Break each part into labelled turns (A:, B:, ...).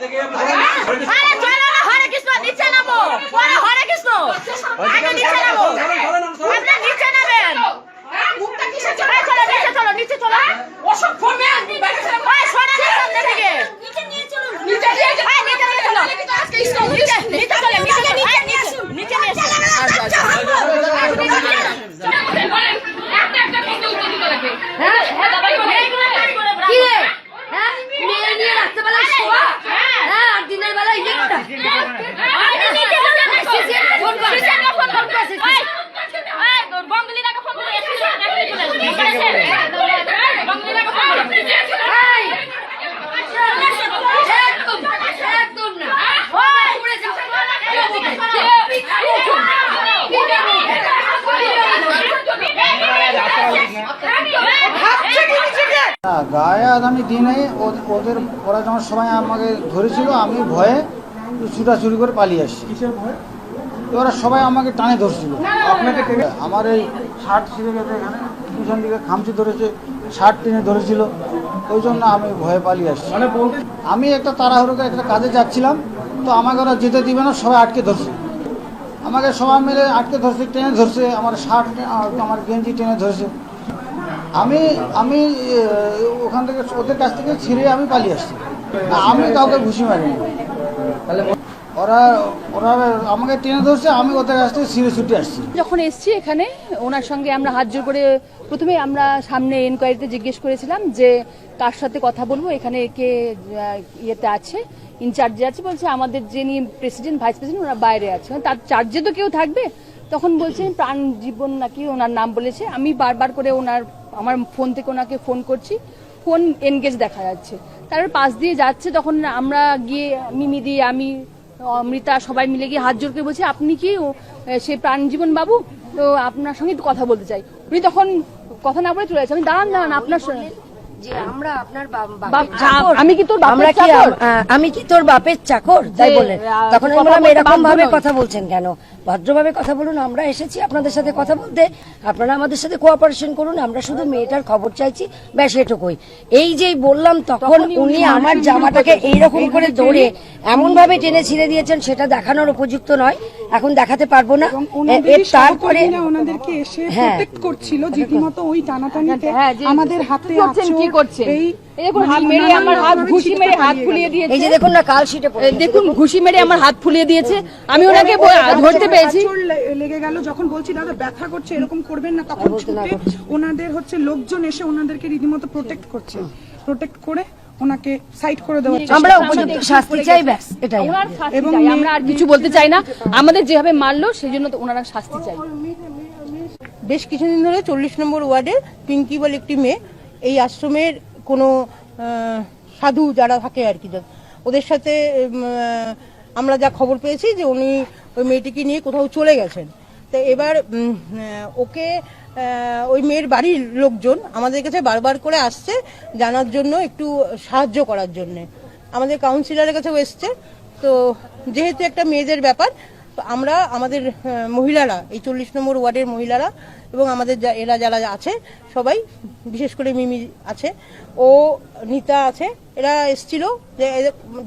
A: আরে চলো না হরে কৃষ্ণ নিচে নামো। পরে হরে কৃষ্ণ। আগে নিচে নামো। আপনারা নিচে নামেন। চলো নিচে চলো নিচে চলো।
B: অসভ্য মেয়ে আপনি বাইরে ছেড়ে
A: এই সরে না সামনে থেকে।
B: নিচে নিয়ে চলুন। নিচে নিয়ে চলুন
A: এই নিচে নিয়ে চলো। নিচে নিচে চলো নিচে নিচে নিচে নিচে নিয়ে এসো।
B: একটা একটা করতে উত্তর দিতে লাগবে
A: হ্যাঁ এইগুলো কাজ করে
C: কি রে হ্যাঁ মেয়ে নিয়ে রাত্রেবেলা শোয়া হ্যাঁ আর দিনের বেলা ইয়ে করা
A: আরে নিচে চলো না সিসি ফোন কর সিসি ফোন কর এই এই বঙ্গলিনাকে ফোন করে এসে বঙ্গলিনাকে ফোন করে
C: এই একদম একদম না
A: ওই
C: উড়ে যাও
D: গায়ে আগামী দিনে ওদের পড়াশোনার সময় আমাকে ধরেছিল আমি ভয়ে ছুটাছুটি করে পালিয়ে আসছি। ওরা সবাই আমাকে টানে ধরছিল। আমার এই শার্ট ছিঁড়ে গেছে এখানে পিছন দিকে খামচি ধরেছে শার্ট টেনে ধরেছিল ওই জন্য আমি ভয়ে পালিয়ে আসছি। আমি একটা তাড়াহুড়ো একটা কাজে যাচ্ছিলাম তো আমাকে ওরা যেতে দিবে না সবাই আটকে ধরছে। আমাকে সবাই মিলে আটকে ধরছে, টেনে ধরছে, আমার শার্ট আমার গেঞ্জি টেনে ধরছে। আমি আমি ওখান থেকে, ওদের কাছ থেকে ছিঁড়ে আমি পালিয়ে আসছি। আমি কাউকে ঘুষি মারিনি। ওরা ওরা আমাকে টেনে ধরছে, আমি ওদের কাছ থেকে ছিঁড়ে ছুটে আসছি।
E: যখন এসছি এখানে, ওনার সঙ্গে আমরা হাত জোর করে প্রথমে আমরা সামনে এনকোয়ারিতে জিজ্ঞেস করেছিলাম যে কার সাথে কথা বলব, এখানে কে ইয়েতে আছে। ইনচার্জে আছে, বলছে আমাদের যিনি প্রেসিডেন্ট, ভাইস প্রেসিডেন্ট ওরা বাইরে আছে। মানে তার চার্জে তো কেউ থাকবে? তখন বলছে, প্রাণ জীবন নাকি ওনার নাম বলেছে। আমি বারবার করে ওনার, আমার ফোন থেকে ওনাকে ফোন করছি। ফোন এনগেজ দেখা যাচ্ছে। তারপর পাশ দিয়ে যাচ্ছে, তখন আমরা গিয়ে মিমি দিয়ে, আমি, অমৃতা সবাই মিলে গিয়ে হাত জোর করে বলছি, আপনি কি সে প্রাণজীবন বাবু? তো আপনার সঙ্গে কথা বলতে চাই। উনি তখন কথা না বলে চলে যাচ্ছে। আমি, দাঁড়ান দাঁড়ান, আপনার সঙ্গে
C: যে আমরা আপনার
E: বাপ- আমি কি তোর বাপের
C: আমরা কি
E: চাকর?
C: আমি কি তোর বাপের চাকর? তাই
E: বলেন
C: বলে তখন আমি বললাম এরকম ভাবে কথা বলছেন কেন? ভদ্রভাবে কথা বলুন আমরা এসেছি আপনাদের সাথে কথা বলতে। আপনারা আমাদের সাথে কোঅপারেশন করুন আমরা শুধু মেয়েটার খবর চাইছি ব্যাস এটুকুই। এই যে বললাম তখন উনি আমার জামাটাকে এইরকম করে ধরে এমন ভাবে টেনে ছিঁড়ে দিয়েছেন সেটা দেখানোর উপযুক্ত নয়। এখন দেখাতে পারব না। তারপরে
F: ওনাদেরকে এসে
C: হ্যাঁ।
F: প্রোটেক্ট করছিল রীতিমতো ওই টানাটানিতে
E: হ্যাঁ,
F: আমাদের হাতে
E: কি কি করছেন?
F: এই মানে
C: যে দেখুন না কাল শিটে
E: দেখুন ঘুষি মেরে আমার হাত ফুলিয়ে দিয়েছে। আমি ওনাকে ধরতে পেরেছি
F: লেগে গেল যখন বলছি দাদা ব্যথা করছে এরকম করবেন না তখন ছুটে ওনাদের হচ্ছে লোকজন এসে ওনাদেরকে রীতিমতো প্রোটেক্ট করছে। প্রোটেক্ট করে ওনাকে সাইড করে দেওয়ার চেষ্টা
C: আমরা উপযুক্ত শাস্তি চাই ব্যাস এটাই।
F: এবং
E: আমরা আর কিছু বলতে চাই না। আমাদের যেভাবে মারলো সেই জন্য তো ওনারা শাস্তি চাই।
G: বেশ কিছুদিন ধরে চল্লিশ নম্বর ওয়ার্ডে পিঙ্কি বলে একটি মেয়ে এই আশ্রমের কোনো আহ, সাধু যারা থাকে আর কি ওদের সাথে আমরা যা খবর পেয়েছি যে উনি ওই মেয়েটিকে নিয়ে কোথাও চলে গেছেন। তো এবার ওকে ওই মেয়ের বাড়ির লোকজন আমাদের কাছে বারবার করে আসছে জানার জন্য, একটু সাহায্য করার জন্যে। আমাদের কাউন্সিলরের কাছেও এসছে। তো যেহেতু একটা মেয়েদের ব্যাপার তো আমরা, আমাদের মহিলারা, এই চল্লিশ নম্বর ওয়ার্ডের মহিলারা এবং আমাদের এরা যারা আছে, সবাই বিশেষ করে মিমি আছে, ও, নিতা আছে, এরা এসছিল যে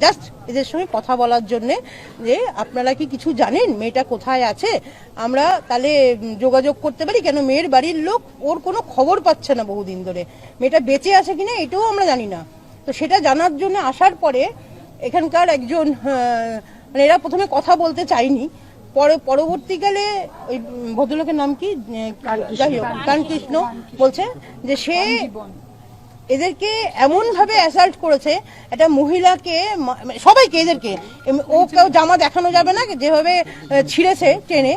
G: জাস্ট এদের সঙ্গে কথা বলার জন্যে যে, আপনারা কি কিছু জানেন? মেয়েটা কোথায় আছে? আমরা তাহলে যোগাযোগ করতে পারি? কেন মেয়ের বাড়ির লোক ওর কোনো খবর পাচ্ছে না বহুদিন ধরে। মেয়েটা বেঁচে আছে কিনা এটাও আমরা জানি না। তো সেটা জানার জন্য আসার পরে এখানকার একজন মানে এরা প্রথমে কথা বলতে চায়নি। পরে পরবর্তীকালে ওই ভদ্রলোকের নাম কি? যাই হোক কৃষ্ণ বলছে যে সে এদেরকে এমন ভাবে অ্যাসাল্ট করেছে একটা মহিলাকে মানে সবাইকে এদেরকে। ও কেউ জামা দেখানো যাবে না যেভাবে ছিঁড়েছে ট্রেনে।